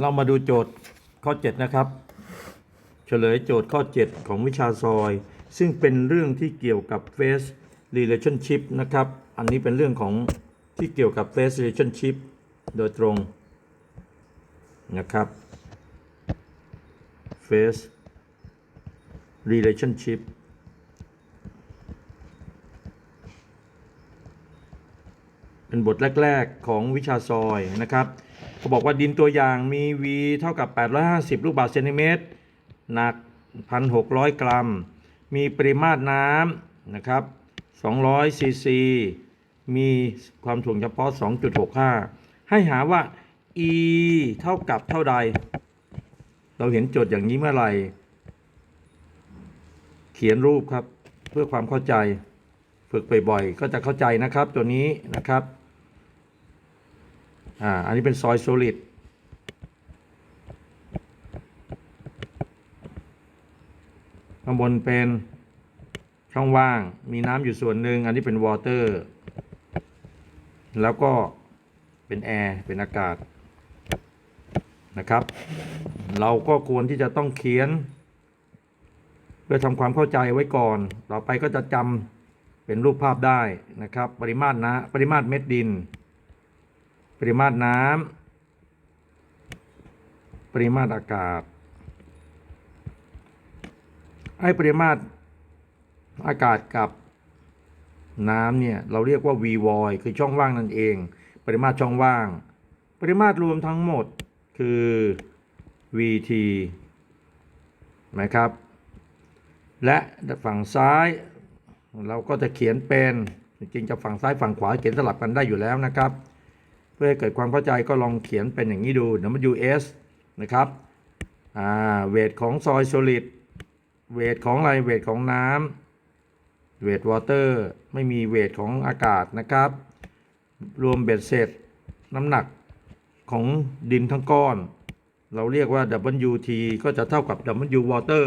เรามาดูโจทย์ข้อ 7 นะครับ เฉลยโจทย์ข้อ 7 ของวิชาซอย ซึ่งเป็นเรื่องที่เกี่ยวกับ face relationship นะครับ อันนี้เป็นเรื่องของที่เกี่ยวกับ face relationship โดยตรงนะครับ face relationship เป็นบทแรก ๆ ของวิชาซอยนะครับ เขาบอกว่าดินตัวอย่างมี V เท่ากับ 850 ลูกบาศก์เซนติเมตร หนัก 1,600 กรัม มีปริมาตรน้ำนะครับ 200 ซีซี มีความถ่วงเฉพาะ 2.65 ให้หาว่า E เท่ากับเท่าใด เราเห็นโจทย์อย่างนี้เมื่อไหร่ เขียนรูปครับ เพื่อความเข้าใจ ฝึกบ่อยๆ ก็จะเข้าใจนะครับ ตัวนี้นะครับ อ่า อันนี้เป็นซอยโซลิดข้างบนเป็นช่องว่าง มีน้ำอยู่ส่วนหนึ่ง อันนี้เป็นวอเตอร์ แล้วก็เป็นแอร์ เป็นอากาศนะครับ เราก็ควรที่จะต้องเขียน เพื่อทำความเข้าใจไว้ก่อน ต่อไปก็จะจำเป็นรูปภาพได้นะครับ ปริมาตรนะ ปริมาตรเม็ดดิน ปริมาตรน้ำปริมาตรอากาศให้ปริมาตรอากาศกับน้ำเนี่ยเราเรียกว่า v void คือช่องว่างนั่นเอง ปริมาตรช่องว่าง ปริมาตรรวมทั้งหมดคือ vt นะครับ และฝั่งซ้ายเราก็จะเขียนเป็นจริงจะฝั่งซ้ายฝั่งขวาเขียนสลับกันได้อยู่แล้วนะครับ พื่อให้เกิดความเข้าใจก็ลองเขียนเป็นอย่างนี้ดู WS นะครับอ่าเวทของซอยโซลิดเวทของอะไรเวทของน้ำเวทวอเตอร์ไม่มีเวทของอากาศนะครับ รวมเบ็ดเสร็จน้ำหนักของดินทั้งก้อน เราเรียกว่า WT ก็จะเท่ากับ W water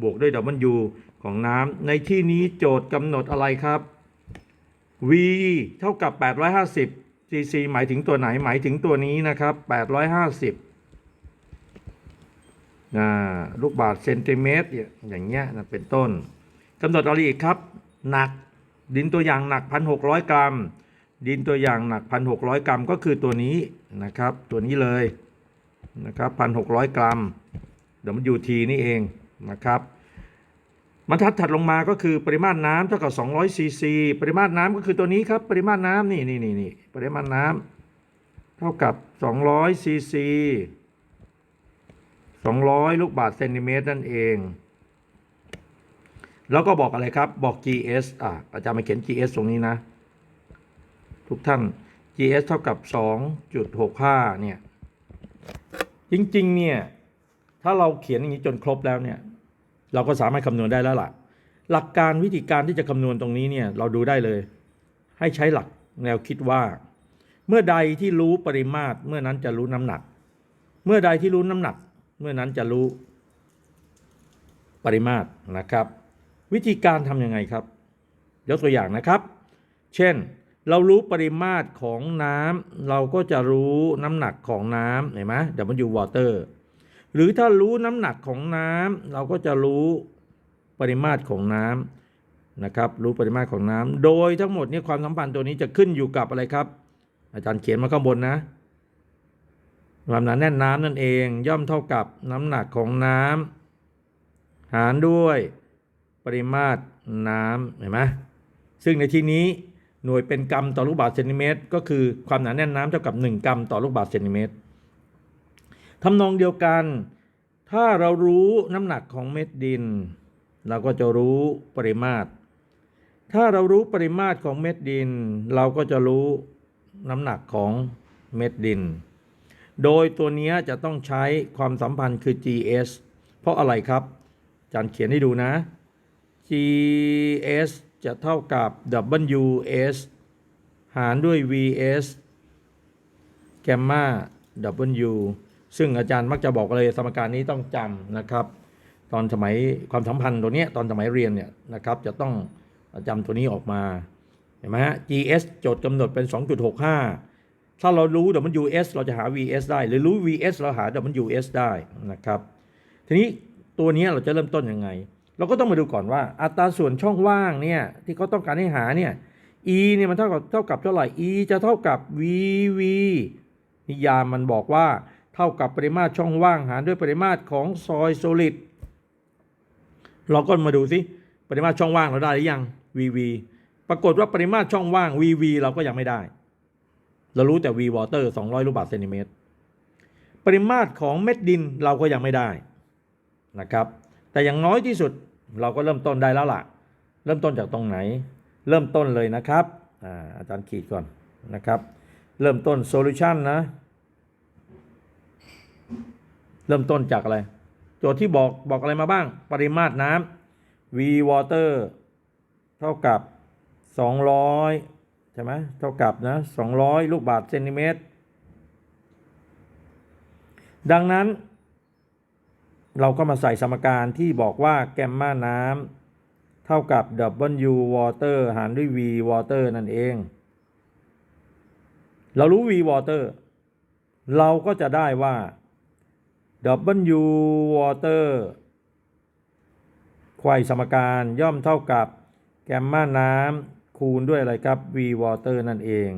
บวกด้วย W ของน้ำในที่นี้โจทย์กำหนดอะไรครับ V เท่ากับ 850 cc หมายถึงตัวไหนหมายถึงตัวนี้นะครับ 850นะลูกบาศก์เซนติเมตรอย่างเงี้ยนะเป็นต้นกำหนดอะไรอีกครับ หนักดินตัวอย่างหนัก 1,600 กรัม ดินตัวอย่างหนัก 1,600 กรัมก็คือตัวนี้นะครับ ตัวนี้เลยนะครับ 1,600 กรัม WT นี่เองนะครับ บรรทัดถัดลงมาก็คือปริมาตรน้ำเท่ากับ200ซีซีปริมาตรน้ำก็คือตัวนี้ครับ ปริมาตรน้ำนี่นี่นี่นี่ปริมาตรน้ำเท่ากับ200ซีซี200 ลูกบาศก์เซนติเมตรนั่นเอง แล้วก็บอกอะไรครับบอก GS อะอาจารย์มาเขียน GS ตรงนี้นะ ทุกท่าน GS เท่ากับ 2.65 เนี่ย จริง ๆ เนี่ย ถ้าเราเขียนอย่างนี้จนครบแล้วเนี่ย เราก็สามารถคำนวณได้แล้วล่ะ หลักการวิธีการที่จะคำนวณตรงนี้เนี่ยเราดูได้เลย ให้ใช้หลักแนวคิดว่า เมื่อใดที่รู้ปริมาตร เมื่อนั้นจะรู้น้ำหนัก เมื่อใดที่รู้น้ำหนัก เมื่อนั้นจะรู้ปริมาตรนะครับ วิธีการทำยังไงครับยกตัวอย่างนะครับ เช่นเรารู้ปริมาตรของน้ำเราก็จะรู้น้ำหนักของน้ำเห็นไหม W water หรือถ้ารู้น้ำหนักของน้ำเราก็จะรู้ปริมาตรของน้ำนะครับ รู้ปริมาตรของน้ำโดยทั้งหมดนี้ความสัมพันธ์ตัวนี้จะขึ้นอยู่กับอะไรครับ อาจารย์เขียนมาข้างบนนะความหนาแน่นน้ำนั่นเองย่อมเท่ากับน้ำหนักของน้ำหารด้วยปริมาตรน้ำเห็นไหมซึ่งในที่นี้หน่วยเป็นกรัมต่อลูกบาศก์เซนติเมตร ก็คือความหนาแน่นน้ำเท่ากับ 1 กรัมต่อลูกบาศก์เซนติเมตรทำนองเดียวกัน ถ้าเรารู้น้ำหนักของเม็ดดิน เราก็จะรู้ปริมาตร ถ้าเรารู้ปริมาตรของเม็ดดิน เราก็จะรู้น้ำหนักของเม็ดดิน โดยตัวเนี้ยจะต้องใช้ความสัมพันธ์คือ GS เพราะอะไรครับอาจารย์เขียนให้ดูนะ GS จะเท่ากับ WS หารด้วย VS แกมมา W ซึ่งอาจารย์มักจะบอกเลยสมการนี้ต้องจำนะครับ ตอนสมัยความสัมพันธ์ตัวนี้ตอนสมัยเรียนเนี่ยนะครับจะต้องจำตัวนี้ออกมาเห็นไหมฮะ GS โจทย์กำหนดเป็น 2.65 ถ้าเรารู้ WS เราจะหา VS ได้ หรือรู้ VS เราหา WS ได้นะครับ ทีนี้ตัวนี้เราจะเริ่มต้นยังไง เราก็ต้องมาดูก่อนว่า อัตราส่วนช่องว่างเนี่ยที่เขาต้องการให้หาเนี่ย E เนี่ยมันเท่ากับเท่ากับเท่าไหร่ E จะเท่ากับ VV นิยามมันบอกว่า เท่ากับปริมาตรช่องว่างหารด้วยปริมาตรของซอยโซลิดเราก็มาดูสิปริมาตรช่องว่างเราได้หรือยัง VV ปรากฏว่าปริมาตรช่องว่าง VV เราก็ยังไม่ได้ เรารู้แต่ V water 200 ลูกบาศก์เซนติเมตร ปริมาตรของเม็ดดินเราก็ยังไม่ได้นะครับ แต่อย่างน้อยที่สุดเราก็เริ่มต้นได้แล้วล่ะ เริ่มต้นจากตรงไหน เริ่มต้นเลยนะครับอาอาจารย์ขีดก่อนนะครับ เริ่มต้นโซลูชันนะ เริ่มต้นจากอะไร โจทย์ที่บอกบอกอะไรมาบ้าง ปริมาตรน้ำ V water เท่ากับ 200 ใช่ไหมเท่ากับนะ 200 ลูกบาศก์เซนติเมตร ดังนั้น เราก็มาใส่สมการที่บอกว่าแกมมาน้ำเท่ากับ W water หารด้วย V water นั่นเอง เรารู้ V water เราก็จะได้ว่า W water ไขว้สมการย่อมเท่ากับแกมมาน้ำคูณด้วยอะไรครับ V water นั่นเอง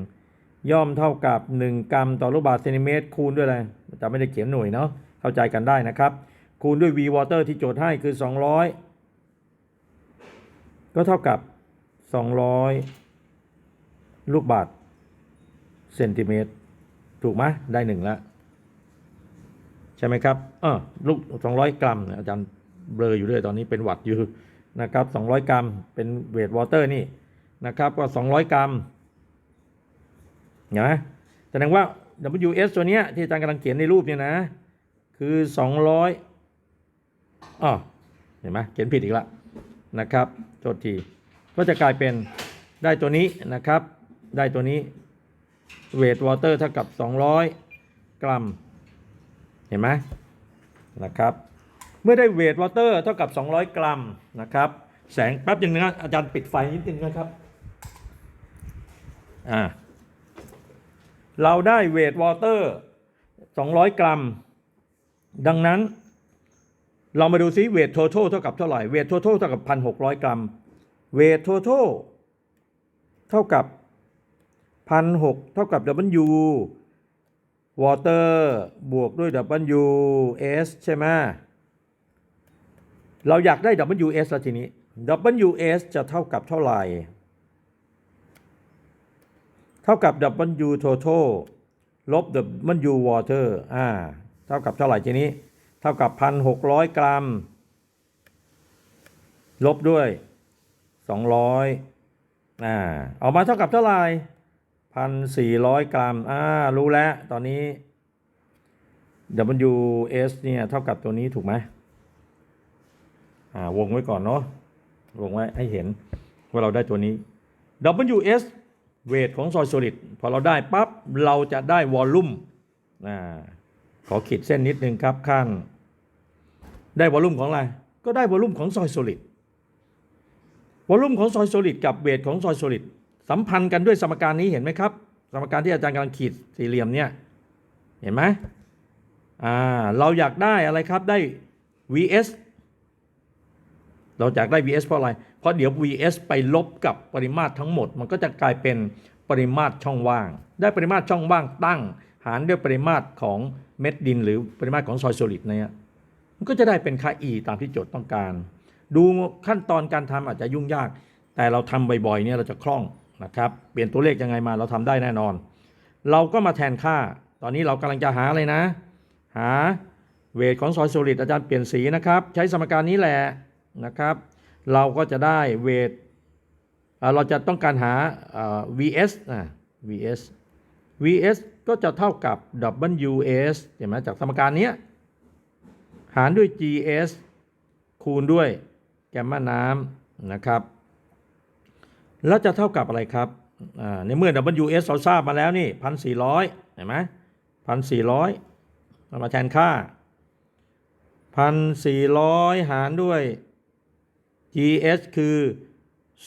ย่อมเท่ากับ 1 กรัมต่อลูกบาศก์เซนติเมตรคูณด้วยอะไรจะไม่ได้เขียนหน่วยเนาะเข้าใจกันได้นะครับ คูณด้วย V water ที่โจทย์ให้คือ 200 ก็เท่ากับ 200 ลูกบาศก์เซนติเมตร ถูกไหมได้หนึ่งแล้ว ใช่ไหมครับเออลูก200 กรัมอาจารย์เบลออยู่ด้วยตอนนี้เป็นหวัดอยู่นะครับ200 กรัมเป็นเวทวอเตอร์นี่นะครับก็ 200 กรัมเห็นไหมแสดงว่า WS ตัวเนี้ยที่อาจารย์กำลังเขียนในรูปเนี่ยนะ คือ 200อ๋อเห็นไหมเขียนผิดอีกละนะครับโทษทีก็จะกลายเป็นได้ตัวนี้นะครับ ได้ตัวนี้เวทวอเตอร์เท่ากับ 200 กรัม เห็นไหมนะครับ เมื่อได้เวทวอเตอร์เท่ากับ 200 กรัมนะครับ แสงแป๊บนึงนะอาจารย์ปิดไฟนิดนึงนะครับอ่าเราได้เวทวอเตอร์ 200 กรัม ดังนั้นเรามาดูซิเวท total เท่ากับเท่าไหร่เวท total เท่ากับ 1,600 กรัม เวท total เท่ากับ1,600เท่ากับ W water บวกด้วย W S ใช่ไหมเราอยากได้ W S แล้วทีนี้ W S จะเท่ากับเท่าไหร่ เท่ากับ W total ลบ W water อ่า เท่ากับเท่าไหร่ทีนี้ เท่ากับ 1,600 กรัม ลบด้วย 200อ่าออกมาเท่ากับเท่าไหร่ 1,400 กรัม อ่า รู้แล้ว ตอนนี้ WS เนี่ย เท่ากับตัวนี้ถูกไหมอ่า วงไว้ก่อนเนาะ วงไว้ให้เห็นว่าเราได้ตัวนี้ WS เวทของซอยโซลิดพอเราได้ปั๊บ เราจะได้วอลลุ่มอ่า ขอขีดเส้นนิดนึงครับขั้นได้วอลลุ่มของอะไร ก็ได้วอลลุ่มของซอยโซลิดวอลลุ่มของซอยโซลิดกับเวทของซอยโซลิด สัมพันธ์กันด้วยสมการนี้เห็นไหมครับ สมการที่อาจารย์กำลังขีดสี่เหลี่ยมเนี่ยเห็นไหมอ่าเราอยากได้อะไรครับได้ vs เราอยากได้ vs เพราะอะไร เพราะเดี๋ยว vs ไปลบกับปริมาตรทั้งหมด มันก็จะกลายเป็นปริมาตรช่องว่าง ได้ปริมาตรช่องว่างตั้ง หารด้วยปริมาตรของเม็ดดิน หรือปริมาตรของซอยโซลิดเนี่ยมันก็จะได้เป็นค่า e ตามที่โจทย์ต้องการ ดูขั้นตอนการทำอาจจะยุ่งยาก แต่เราทำบ่อยๆเนี่ยเราจะคล่อง นะครับเปลี่ยนตัวเลขยังไงมาเราทำได้แน่นอน เราก็มาแทนค่า ตอนนี้เรากำลังจะหาอะไรนะ หาเวทของซอยโซลิดอาจารย์เปลี่ยนสีนะครับ ใช้สมการนี้แหละนะครับ เราก็จะได้เวทเราจะต้องการหา vs อ่า vs vs ก็จะเท่ากับ ws เห็นไหมจากสมการนี้หารด้วย gs คูณด้วยแกมมาน้ำนะครับ แล้วจะเท่ากับอะไรครับในเมื่อ WS เราทราบมาแล้วนี่พันสี่ร้อยเห็นไหมพันสี่ร้อยเรามาแทนค่าพันสี่ร้อยหารด้วย GS คือ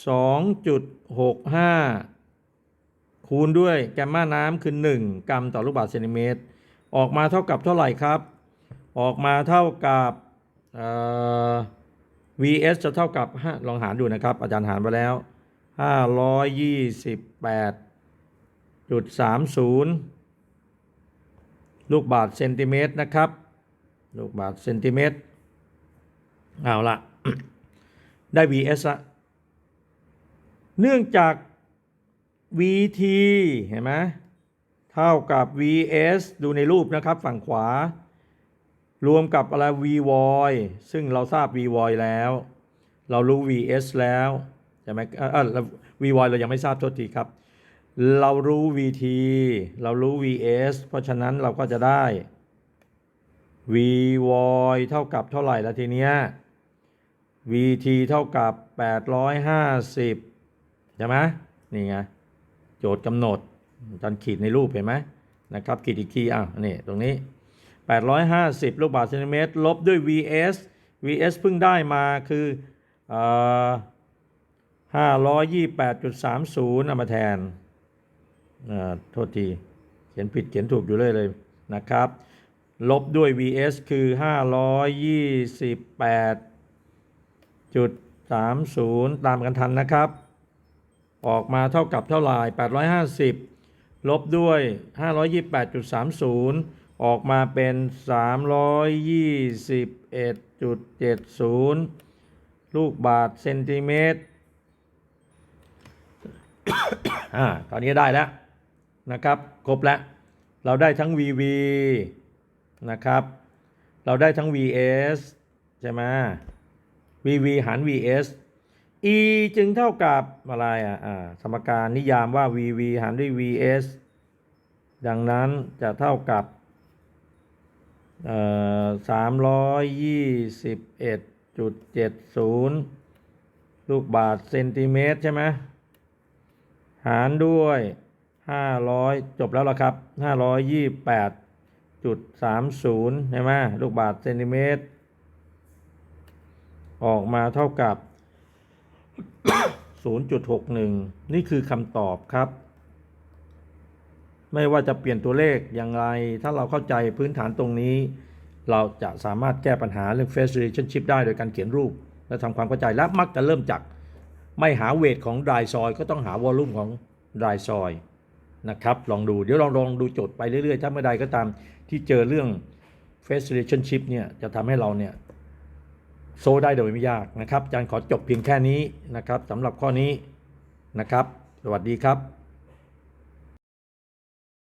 2.65 คูณด้วยแกมมาน้ำคือ 1 กรัมต่อลูกบาศก์เซนติเมตร ออกมาเท่ากับเท่าไหร่ครับ ออกมาเท่ากับ vs จะเท่ากับห้าลองหารดูนะครับ อาจารย์หารไปแล้ว 528.30ลูกบาศก์เซนติเมตรนะครับ ลูกบาศก์เซนติเมตร เอาละได้ vs ละเนื่องจาก vt เห็นไหมเท่ากับ vs ดูในรูปนะครับฝั่งขวา รวมกับอะไร vy ซึ่งเราทราบ vy แล้ว เรารู้ vs แล้ว ใช่ไหมเออเออ vy เรายังไม่ทราบโทษทีครับ เรารู้ vt เรารู้ vs เพราะฉะนั้นเราก็จะได้ vy เท่ากับเท่าไหร่ละทีเนี้ย vt เท่ากับ 850 ใช่ไหมนี่ไง โจทย์กำหนดจารย์ขีดในรูปเห็นไหมนะครับ ขีดอีกทีอะนี่ตรงนี้ 850 ลูกบาศก์เซนติเมตร ลบด้วย vs vs เพิ่งได้มาคืออ 528.30เอามาแทนโทษทีเขียนผิดเขียนถูกอยู่เลยเลยนะครับ ลบด้วย vs คือ 528.30 ตามกันทันนะครับ ออกมาเท่ากับเท่าไหร่850 ลบด้วย 528.30 ออกมาเป็น 321.70 ลูกบาทเซนติเมตร อ่าตอนนี้ได้แล้วนะครับ ครบแล้ว เราได้ทั้ง VV นะครับ เราได้ทั้ง VS ใช่ไหม VV หาร VS E จึงเท่ากับอะไรอะอ่าสมการนิยามว่า VV หารด้วย VS ดังนั้นจะเท่ากับเอ่อสามร้อยยี่สิบเอ็ดจุดเจ็ดศูนย์ลูกบาทเซนติเมตรใช่ไหม หารด้วยห้าร้อยจบแล้วละครับห้าร้อยยี่แปดจุดสามศูนย์ใช่ไหมลูกบาทเซนติเมตร ออกมาเท่ากับ 0.61 นี่คือคำตอบครับ ไม่ว่าจะเปลี่ยนตัวเลขอย่างไร ถ้าเราเข้าใจพื้นฐานตรงนี้ เราจะสามารถแก้ปัญหาเรื่อง face relationship ได้โดยการเขียนรูป และทำความเข้าใจและมักจะเริ่มจาก ไม่หาเวทของรายซอยก็ต้องหาวอลลุ่มของรายซอยนะครับ ลองดูเดี๋ยวลองลองดูโจทย์ไปเรื่อยๆ ถ้าเมื่อใดก็ตามที่เจอเรื่อง face relationship เนี่ยจะทำให้เราเนี่ยโซได้โดยไม่ยากนะครับอาจารย์ขอจบเพียงแค่นี้นะครับสำหรับข้อนี้นะครับ สวัสดีครับ